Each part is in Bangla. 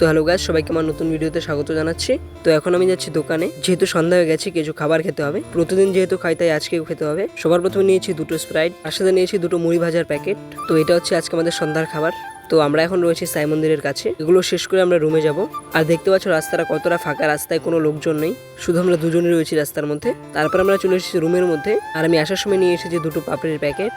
তো হ্যালো গাছ সবাইকে আমার নতুন ভিডিওতে স্বাগত জানাচ্ছি। তো এখন আমি যাচ্ছি দোকানে। যেহেতু সন্ধ্যা হয়ে গেছে, কিছু খাবার খেতে হবে। প্রতিদিন যেহেতু খাই, তাই আজকেও খেতে হবে। সবার প্রথমে নিয়েছি দুটো স্প্রাইট আর সাথে নিয়েছি দুটো মুড়ি ভাজার প্যাকেট তো এটা হচ্ছে আজকে আমাদের সন্ধ্যার খাবার। তো আমরা এখন রয়েছি সাই মন্দিরের কাছে। এগুলো শেষ করে আমরা রুমে যাব। আর দেখতে পাচ্ছ, রাস্তাটা কতটা ফাঁকা, রাস্তায় কোনো লোকজন নেই। শুধু আমরা দুজনই রয়েছি রাস্তার মধ্যে। তারপর আমরা চলে এসেছি রুমের মধ্যে। আর আমি আসার সময় নিয়ে এসেছি দুটো পাপড়ির প্যাকেট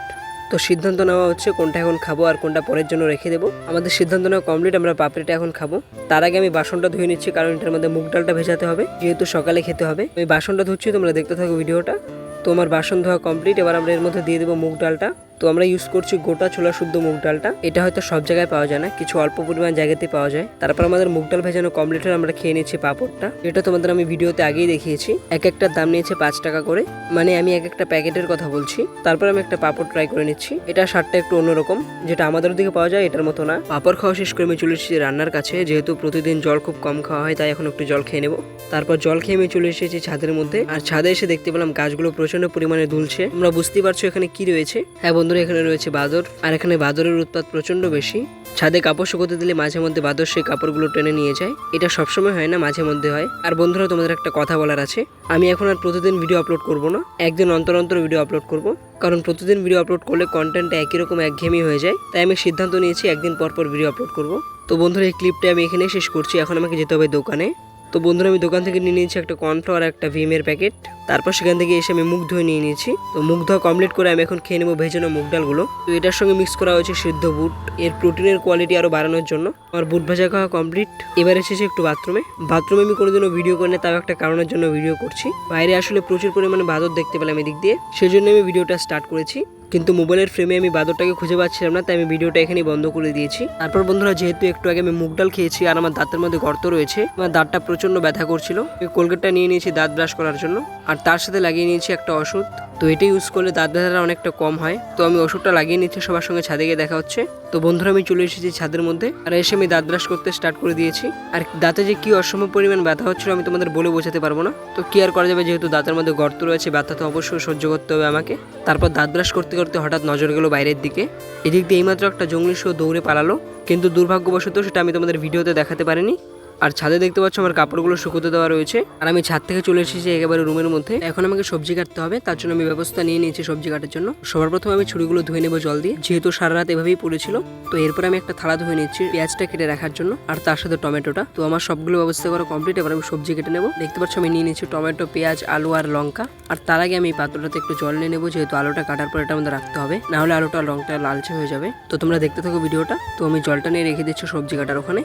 তো সিদ্ধান্ত নেওয়া হচ্ছে কোনটা এখন খাব আর কোনটা পরের জন্য রেখে দেবো। আমাদের সিদ্ধান্ত নেওয়া কমপ্লিট আমরা পাপড়িটা এখন খাব। তার আগে আমি বাসনটা ধুয়ে নিচ্ছি, কারণ এটার মধ্যে মুগ ডালটা ভেজাতে হবে, যেহেতু সকালে খেতে হবে। আমি বাসনটা ধুচ্ছি, তোমরা দেখতে থাকো ভিডিওটা। তো আমার বাসন ধোয়া কমপ্লিট এবার আমরা এর মধ্যে দিয়ে দেবো মুগ ডালটা। তো আমরা ইউজ করছি গোটা ছোলা শুদ্ধ মুগ ডালটা। এটা হয়তো সব জায়গায় পাওয়া যায় না, কিছু অল্প পরিমাণ জায়গাতে পাওয়া যায়। তারপর আমাদের মুগ ডাল ভেজানো কমপ্লিট আমরা খেয়ে নিচ্ছি পাঁপড়টা। এটা তোমাদের আমি ভিডিওতে আগেই দেখিয়েছি। এক একটার দাম নিয়েছে পাঁচ টাকা করে। মানে আমি এক একটা প্যাকেটের কথা বলছি। তারপর আমি একটা পাঁপড় ট্রাই করে নিচ্ছি। এটা স্বাদটা একটু অন্যরকম। যেটা আমাদের দিকে পাওয়া যায়, এটার মতো না। পাঁপড় খাওয়া শেষ করে আমি চলে এসেছি রান্নার কাছে। যেহেতু প্রতিদিন জল খুব কম খাওয়া হয়, তাই এখন একটু জল খেয়ে নেব। তারপর জল খেয়ে আমি চলে এসেছি ছাদের মধ্যে। আর ছাদে এসে দেখতে পেলাম গাছগুলো প্রচণ্ড পরিমাণে দুলছে। আমরা বুঝতেই পারছ এখানে কি রয়েছে। হ্যাঁ বন্ধুরা এখানে রয়েছে বাদর, আর এখানে বাদরের উৎপাত প্রচণ্ড বেশি। ছাদে কাপড় শুকোতে দিলে মাঝে মধ্যে বাদর সেই কাপড়গুলো টেনে নিয়ে যায়। এটা সবসময় হয় না, মাঝে মধ্যে হয়। আর বন্ধুরা, তোমাদের একটা কথা বলার আছে। আমি এখন আর প্রতিদিন ভিডিও আপলোড করব না। একদিন অন্তর অন্তর ভিডিও আপলোড করব। কারণ প্রতিদিন ভিডিও আপলোড করলে কন্টেন্টটা একই রকম একঘেয়েমি হয়ে যায়। তাই আমি সিদ্ধান্ত নিয়েছি একদিন পর পর ভিডিও আপলোড করব। তো বন্ধুরা, এই ক্লিপটা আমি এখানে শেষ করছি। এখন আমাকে যেতে হবে দোকানে। তো বন্ধুরা, আমি দোকান থেকে নিয়ে নিয়েছি একটা কর্নফ্লাওয়ার একটা ভিমের প্যাকেট। তারপর সেখান থেকে এসে আমি মুখ ধুয়ে নিয়ে নিয়েছি। তো মুখ ধোয়া কমপ্লিট করে আমি এখন খেয়ে নেব ভেজানো মুগ ডালগুলো। তো এটার সঙ্গে মিক্স করা হয়েছে সিদ্ধ বুট। এর প্রোটিনের কোয়ালিটি আরও বাড়ানোর জন্য। আমার বুট ভাজা খাওয়া কমপ্লিট এবার এসেছি একটু বাথরুমে বাথরুমে আমি কোনোদিনও ভিডিও করি না তাও একটা কারণের জন্য ভিডিও করছি। বাইরে আসলে প্রচুর পরিমাণে বাদর দেখতে পেলাম এদিক দিয়ে। সেই জন্য আমি ভিডিওটা স্টার্ট করেছি। কিন্তু মোবাইলের ফ্রেমে আমি বাঁদরটাকে খুঁজে পাচ্ছিলাম না, তাই আমি ভিডিওটা এখানেই বন্ধ করে দিয়েছি। তারপর বন্ধুরা, যেহেতু একটু আগে আমি মুগ ডাল খেয়েছি আর আমার দাঁতের মধ্যে গর্ত রয়েছে, আমার দাঁতটা প্রচণ্ড ব্যথা করছিল। কোলগেটটা নিয়ে নিয়েছি দাঁত ব্রাশ করার জন্য। আর তার সাথে লাগিয়ে নিয়েছি একটা ওষুধ। তো এটাই ইউজ করলে দাঁত ব্যথাটা অনেকটা কম হয়। তো আমি ওষুধটা লাগিয়ে নিচ্ছি, সবার সঙ্গে ছাদে গিয়ে দেখা হচ্ছে। তো বন্ধুরা, আমি চলে এসেছি ছাদের মধ্যে। আর এসে আমি দাঁত ব্রাশ করতে স্টার্ট করে দিয়েছি। আর দাঁতে যে কি অসম পরিমাণ ব্যথা হচ্ছিল, আমি তোমাদের বলে বোঝাতে পারব না। তো কি আর করা যাবে, যেহেতু দাঁতের মধ্যে গর্ত রয়েছে, ব্যথা তো অবশ্যই সহ্য করতে হবে আমাকে। তারপর দাঁত ব্রাশ করতে করতে হঠাৎ নজর গেল বাইরের দিকে। এদিক দিয়ে এইমাত্র একটা জঙ্গলি শো দৌড়ে পালালো। কিন্তু দুর্ভাগ্যবশত সেটা আমি তোমাদের ভিডিওতে দেখাতে পারিনি। আর ছাদে দেখতে পাচ্ছ আমার কাপড়গুলো শুকোতে দেওয়া রয়েছে। আর আমি ছাদ থেকে চলে এসেছি একেবারে রুমের মধ্যে। এখন আমাকে সবজি কাটতে হবে, তার জন্য আমি ব্যবস্থা নিয়ে নিয়েছি সবজি কাটার জন্য। সবার প্রথমে আমি ছুরিগুলো ধুয়ে নেব জল দিয়ে, যেহেতু সারা রাত এভাবেই পড়েছিল, তো এরপর আমি একটা থালা ধুয়ে নিচ্ছি পেঁয়াজটা কেটে রাখার জন্য, আর তার সাথে টমেটোটা। তো আমার সবগুলো ব্যবস্থা করা কমপ্লিট এবার আমি সবজি কেটে নেব। দেখতে পাচ্ছ আমি নিয়ে নিচ্ছি টমেটো, পেঁয়াজ, আলু আর লঙ্কা। আর তার আগে আমি পাত্রটাতে একটু জল নিয়ে নেব, যেহেতু আলুটা কাটার পর এটা আমাদের রাখতে হবে। না হলে আলুটা রংটা লালচে হয়ে যাবে। তো তোমরা দেখতে থাকো ভিডিওটা। তো আমি জলটা নিয়ে রেখে দিচ্ছি সবজি কাটার ওখানে।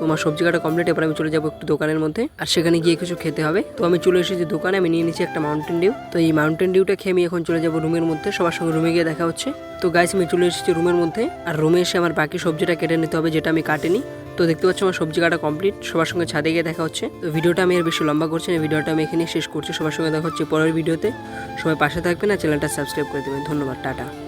তোমার সবজি কাটা কমপ্লিট এবার আমি চলে যাব একটু দোকানের মধ্যে, আর সেখানে গিয়ে কিছু খেতে হবে। তো আমি চলে এসেছি দোকানে, আমি নিয়ে নিচ্ছি একটা মাউন্টেন ডিউ তো এই মাউন্টেন ডিউটা খেয়ে আমি এখন চলে যাব রুমের মধ্যে, সবার সঙ্গে রুমে গিয়ে দেখা হচ্ছে। তো গাইস আমি চলে এসেছি রুমের মধ্যে, আর রুমে এসে আমার বাকি সবজিটা কেটে নিতে হবে, যেটা আমি কাটিনি। তো দেখতে পাচ্ছ আমার সবজি কাটা কমপ্লিট সবার সঙ্গে ছাদে গিয়ে দেখা হচ্ছে। তো ভিডিওটা আমি আর বেশি লম্বা করছি না, ভিডিওটা আমি এখানে শেষ করছি, সবার সঙ্গে দেখা হচ্ছে পরের ভিডিওতে। সবাই পাশে থাকবেন আর চ্যানেলটা সাবস্ক্রাইব করে দেবেন। ধন্যবাদ, টাটা।